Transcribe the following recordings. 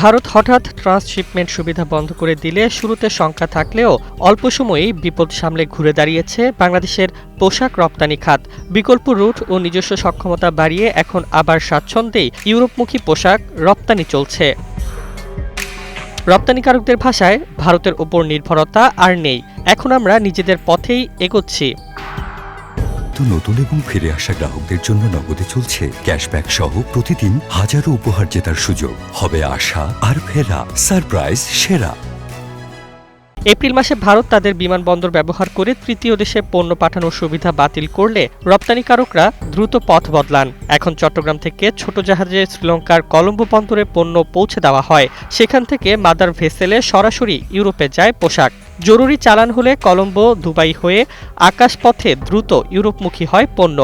ভারত হঠাৎ ট্রান্সশিপমেন্ট সুবিধা বন্ধ করে দিলে শুরুতে শঙ্কা থাকলেও অল্প সময়েই বিপদ সামলে ঘুরে দাঁড়িয়েছে বাংলাদেশের পোশাক রপ্তানি খাত। বিকল্প রুট ও নিজস্ব সক্ষমতা বাড়িয়ে এখন আবার স্বাচ্ছন্দ্যেই ইউরোপমুখী পোশাক রপ্তানি চলছে। রপ্তানিকারকদের ভাষায়, ভারতের ওপর নির্ভরতা আর নেই। এখন আমরা নিজেদের পথেই এগোচ্ছি। তো নতুন এবং ফিরে আসা গ্রাহকদের জন্য নগদে চলছে ক্যাশব্যাক সহ প্রতিদিন হাজারো উপহার জেতার সুযোগ। হবে আশা আর ফেরা। সারপ্রাইজ, সেরা। এপ্রিল মাসে ভারত তাদের বিমানবন্দর ব্যবহার করে তৃতীয় দেশে পণ্য পাঠানোর সুবিধা বাতিল করলে রপ্তানিকারকরা দ্রুত পথ বদলান। এখন চট্টগ্রাম থেকে ছোট জাহাজে শ্রীলঙ্কার কলম্বো বন্দরে পণ্য পৌঁছে দেওয়া হয়। সেখান থেকে মাদার ভেসেলে সরাসরি ইউরোপে যায় পোশাক। জরুরি চালান হলে কলম্বো, দুবাই হয়ে আকাশপথে দ্রুত ইউরোপমুখী হয় পণ্য।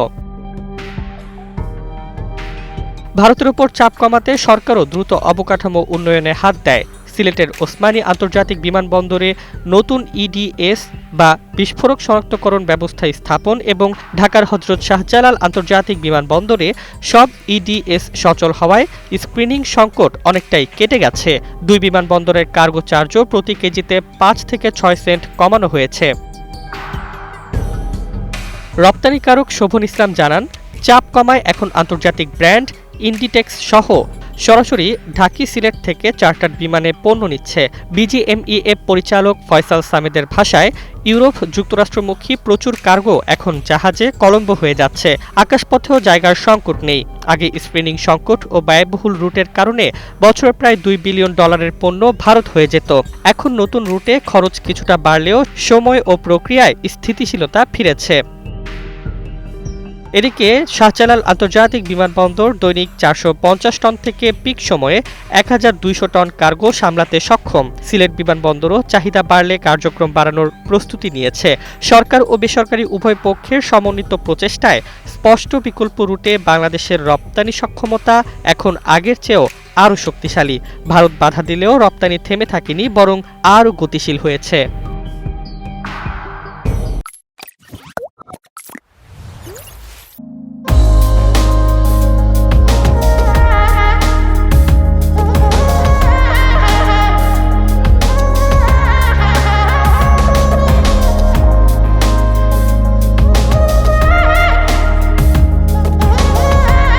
ভারতের উপর চাপ কমাতে সরকারও দ্রুত অবকাঠামো উন্নয়নে হাত দেয়। সিলেটের ওসমানী আন্তর্জাতিক বিমানবন্দরে নতুন ইডিএস বা বিস্ফোরক শনাক্তকরণ ব্যবস্থা স্থাপন এবং ঢাকার হজরত শাহজালাল আন্তর্জাতিক বিমানবন্দরে সব ইডিএস সচল হওয়ায় স্ক্রিনিং সংকট অনেকটাই কেটে গেছে। দুই বিমানবন্দরের কার্গো চার্জও প্রতি কেজিতে পাঁচ থেকে ছয় সেন্ট কমানো হয়েছে। রপ্তানিকারক শোভন ইসলাম জানান, চাপ কমায় এখন আন্তর্জাতিক ব্র্যান্ড, ইন্ডিটেক্স সহ সরাসরি ঢাকি সিলেট থেকে চার্টার্ড বিমানে পণ্য নিচ্ছে বিজিএমইএফ পরিচালক ফয়সাল সামেদের ভাষায়, ইউরোপ যুক্তরাষ্ট্রমুখী প্রচুর কার্গো এখন জাহাজে কলম্বো হয়ে যাচ্ছে। আকাশপথেও জায়গার সংকট নেই। আগে স্ক্রিনিং সংকট ও ব্যয়বহুল রুটের কারণে বছরে প্রায় দুই বিলিয়ন ডলারের পণ্য ভারত হয়ে যেত। এখন নতুন রুটে খরচ কিছুটা বাড়লেও সময় ও প্রক্রিয়ায় স্থিতিশীলতা ফিরেছে। এদিকে শাহজালাল আন্তর্জাতিক বিমানবন্দর দৈনিক চারশো পঞ্চাশ টন থেকে পিক সময়ে এক হাজার দুইশো টন কার্গো সামলাতে সক্ষম। সিলেট বিমানবন্দরও চাহিদা বাড়লে কার্যক্রম বাড়ানোর প্রস্তুতি নিয়েছে। সরকার ও বেসরকারি উভয় পক্ষের সমন্বিত প্রচেষ্টায় স্পষ্ট বিকল্প রুটে বাংলাদেশের রপ্তানি সক্ষমতা এখন আগের চেয়েও আরও শক্তিশালী। ভারত বাধা দিলেও রপ্তানি থেমে থাকেনি, বরং আরও গতিশীল হয়েছে।